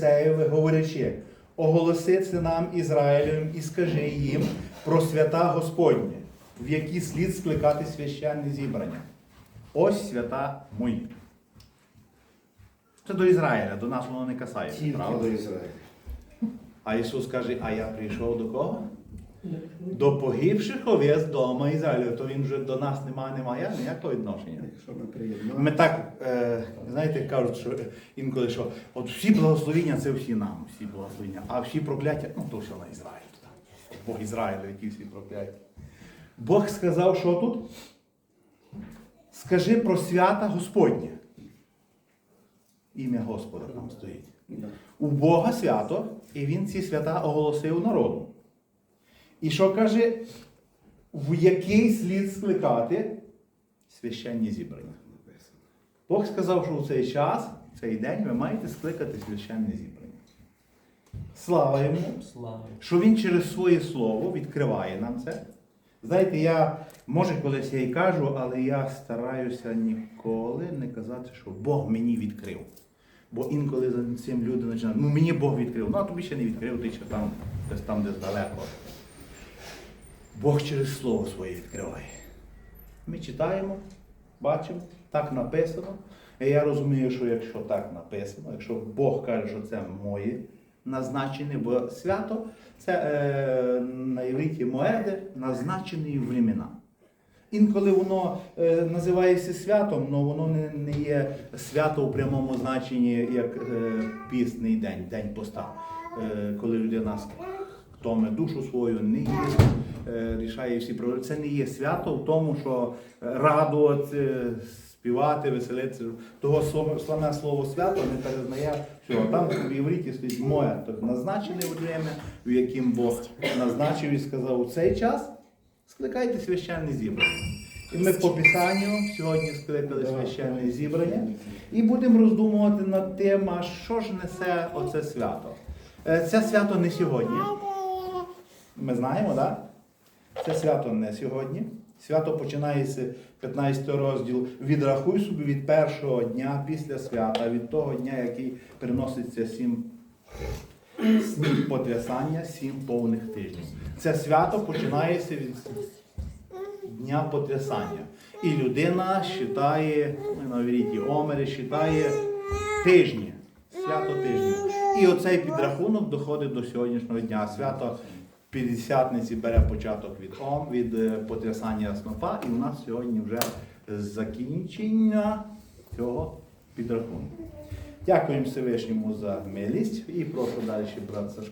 Моїсеєві, говорячи, оголоси це нам Ізраїлем і скажи їм про свята Господні, в які слід скликати священне зібрання. Ось свята мої. Це до Ізраїля, до нас воно не касається, Тільки правда? до Ізраїля. А Ісус каже, а я прийшов до кого? До погибших овець дома Ізраїля. То він вже до нас немає, немає ніякого відношення. Якщо ми приєднаємо. Ми так, е, знаєте, кажуть, що інколи, що от всі благословіння це всі нам, всі благословіння, а всі прокляття, ну то все на Ізраїль. Бог Ізраїля, які всі прокляття. Бог сказав, що тут? Скажи про свята Господнє. Ім'я Господа там стоїть. У Бога свято, і Він ці свята оголосив народу. І що каже, в який слід скликати священні зібрання? Бог сказав, що у цей час, в цей день ви маєте скликати священне зібрання. Слава йому, Слава. що він через своє слово відкриває нам це. Знаєте, я, може, колись я і кажу, але я стараюся ніколи не казати, що Бог мені відкрив. Бо інколи за цим люди починають, ну мені Бог відкрив, ну а тобі ще не відкрив, ти ще там, десь там, десь далеко. Бог через слово своє відкриває. Ми читаємо, бачимо, так написано. І я розумію, що якщо так написано, якщо Бог каже, що це моє назначене, бо свято це е, на євриті моеди назначені времена. Інколи воно е, називається святом, але воно не, не є свято у прямому значенні, як е, пісний день, день поста. Е, коли людина втоме душу свою, не їсть, е, рішає всі проблеми. Це не є свято в тому, що е, радувати, співати, веселитися. Того саме слово свято не перезнає всього. Там в євриті стоїть моє, тобто назначене время, в яким Бог назначив і сказав у цей час. Скликайте священне зібрання. І ми по Писанню сьогодні скликали священне зібрання і будемо роздумувати над тим, а що ж несе оце свято. Е, Це свято не сьогодні. Ми знаємо, так? Це свято не сьогодні. Свято починається 15 розділ. Відрахуй собі від першого дня після свята, від того дня, який приноситься сім сім потрясання, сім повних тижнів. Це свято починається від дня потрясання. І людина вважає, ну, на віріті Омері, вважає тижні, свято тижнів. І оцей підрахунок доходить до сьогоднішнього дня. Свято П'ятдесятниці бере початок від Ом, від е, потрясання снопа, і у нас сьогодні вже закінчення цього підрахунку. Дякуємо Всевишньому за милість і прошу далі брат Сашко.